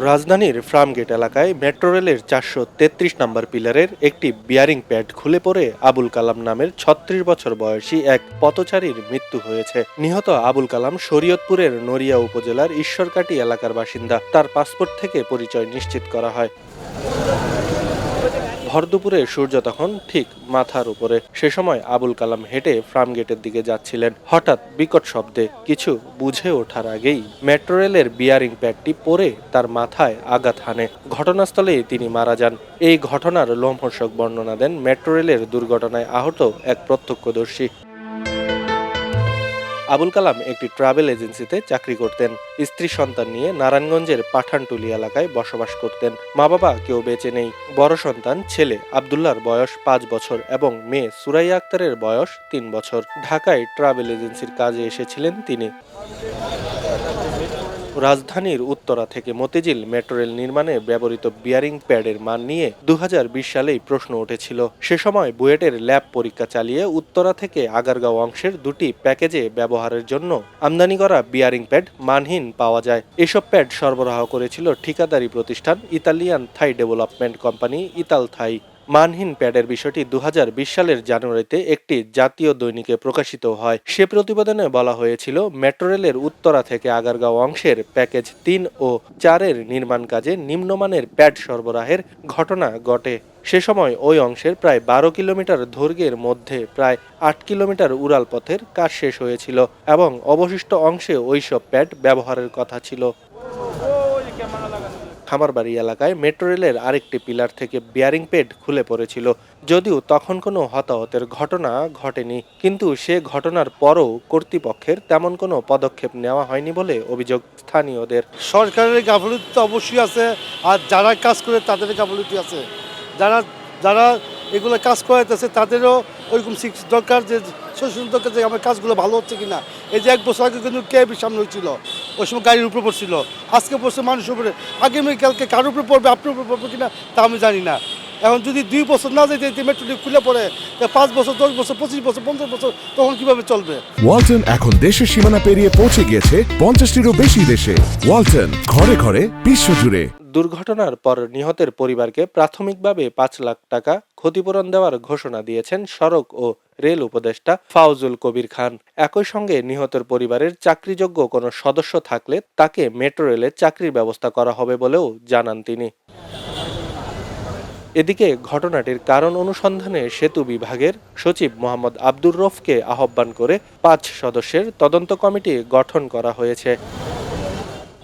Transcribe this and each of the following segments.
রাজধানীর ফ্রামগেট এলাকায় মেট্রো রেলের চারশো তেত্রিশ নম্বর পিলারের একটি বিয়ারিং প্যাড খুলে পড়ে আবুল কালাম নামের ছত্রিশ বছর বয়সী এক পথচারীর মৃত্যু হয়েছে। নিহত আবুল কালাম শরীয়তপুরের নড়িয়া উপজেলার ঈশ্বরকাটি এলাকার বাসিন্দা। তার পাসপোর্ট থেকে পরিচয় নিশ্চিত করা হয়। ভরদুপুরে সূর্য তখন ঠিক মাথার উপরে। সে সময় আবুল কালাম হেঁটে ফার্ম গেটের দিকে যাচ্ছিলেন। হঠাৎ বিকট শব্দে কিছু বুঝে ওঠার আগেই মেট্রো রেলের বিয়ারিং প্যাডটি পরে তার মাথায় আঘাত হানে। ঘটনাস্থলেই তিনি মারা যান। এই ঘটনার লোমহর্ষক বর্ণনা দেন মেট্রো রেলের দুর্ঘটনায় আহত এক প্রত্যক্ষদর্শী। আবুল কালাম একটি ট্রাভেল এজেন্সিতে চাকরি করতেন। স্ত্রী সন্তান নিয়ে নারায়ণগঞ্জের পাঠানটুলি এলাকায় বসবাস করতেন। মা বাবা কেউ বেঁচে নেই। বড় সন্তান ছেলে আবদুল্লার বয়স পাঁচ বছর এবং মেয়ে সুরাইয়া আক্তারের বয়স তিন বছর। ঢাকায় ট্রাভেল এজেন্সির কাজে এসেছিলেন তিনি। রাজধানীর উত্তরা থেকে মতিঝিল মেট্রো রেল নির্মাণে ব্যবহৃত বিয়ারিং প্যাডের মান নিয়ে দু হাজার বিশ সালেই প্রশ্ন উঠেছিল। সে সময় বুয়েটের ল্যাব পরীক্ষা চালিয়ে উত্তরা থেকে আগারগাঁও অংশের দুটি প্যাকেজে ব্যবহারের জন্য আমদানি করা বিয়ারিং প্যাড মানহীন পাওয়া যায়। এসব প্যাড সরবরাহ করেছিল ঠিকাদারি প্রতিষ্ঠান Italian Thai development company Ital Thai মানহীন প্যাডের বিষয়টি দু হাজার বিশ সালের জানুয়ারিতে একটি জাতীয় দৈনিকে প্রকাশিত হয়। সে প্রতিবেদনে বলা হয়েছিল, মেট্রো রেলের উত্তরা থেকে আগারগাঁও অংশের প্যাকেজ তিন ও চারের নির্মাণ কাজে নিম্নমানের প্যাড সরবরাহের ঘটনা ঘটে। সে সময় ওই অংশের প্রায় বারো কিলোমিটার দৈর্ঘ্যের মধ্যে প্রায় আট কিলোমিটার উড়াল পথের কাজ শেষ হয়েছিল এবং অবশিষ্ট অংশে ওইসব প্যাড ব্যবহারের কথা ছিল। খামারবাড়ি এলাকায় মেট্রো রেলের আরেকটি পিলার থেকে বিয়ারিং পেড খুলে পড়েছিল। যদিও তখন কোনো হতাহতের ঘটনা ঘটেনি, কিন্তু সে ঘটনার পরও কর্তৃপক্ষের তেমন কোনো পদক্ষেপ নেওয়া হয়নি বলে অভিযোগ স্থানীয়দের। সরকারের গাফলতি তো অবশ্যই আছে, আর যারা কাজ করে তাদের গাফলতি আছে। যারা যারা এগুলো কাজ করাইতেছে তাদেরও ওইরকম দরকার যে, সচেতন দরকার যে, আমার কাজগুলো ভালো হচ্ছে কিনা। এই যে এক বছর আগে কিন্তু ক্যাব সামনে হয়েছিল। ওই সময় গাড়ির উপরে পড়ছিল। আজকে পড়ছে মানুষের উপরে। আগামীকালকে কার উপরে পড়বে, আপনার উপরে পড়বে কিনা, তা আমি জানি না। এখন যদি দুই বছর না যেতে মেট্রোটি খুলে পড়ে পাঁচ বছর, দশ বছর, পঁচিশ বছর, পঞ্চাশ বছর, তখন কীভাবে চলবে? ওয়ালটন এখন দেশের সীমানা পেরিয়ে পৌঁছে গিয়েছে পঞ্চাশটিরও বেশি দেশে। ওয়ালটন ঘরে ঘরে বিশ্বজুড়ে। দুর্ঘটনার পর নিহতের পরিবারকে প্রাথমিকভাবে পাঁচ লাখ টাকা ক্ষতিপূরণ দেওয়ার ঘোষণা দিয়েছেন সড়ক ও রেল উপদেষ্টা ফাউজুল কবির খান। একই সঙ্গে নিহতের পরিবারের চাকরিযোগ্য কোনো সদস্য থাকলে তাকে মেট্রো রেলের চাকরির ব্যবস্থা করা হবে বলেও জানান তিনি। এদিকে ঘটনাটির কারণ অনুসন্ধানে সেতু বিভাগের সচিব মোহাম্মদ আব্দুর রফকে আহ্বান করে পাঁচ সদস্যের তদন্ত কমিটি গঠন করা হয়েছে।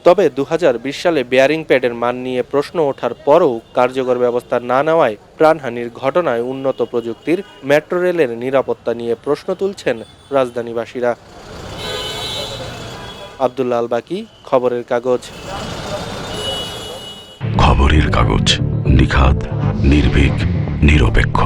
তবে দু হাজার বিশ সালে বেয়ারিং প্যাডের মান নিয়ে প্রশ্ন ওঠার পরও কার্যকর ব্যবস্থা না নেওয়ায় প্রাণহানির ঘটনায় উন্নত প্রযুক্তির মেট্রো রেলের নিরাপত্তা নিয়ে প্রশ্ন তুলছেন রাজধানীবাসীরা। আবদুল্লাহ আল বাকি খবরের কাগজ। খবরের কাগজ নিখাত, নির্ভীক, নিরপেক্ষ।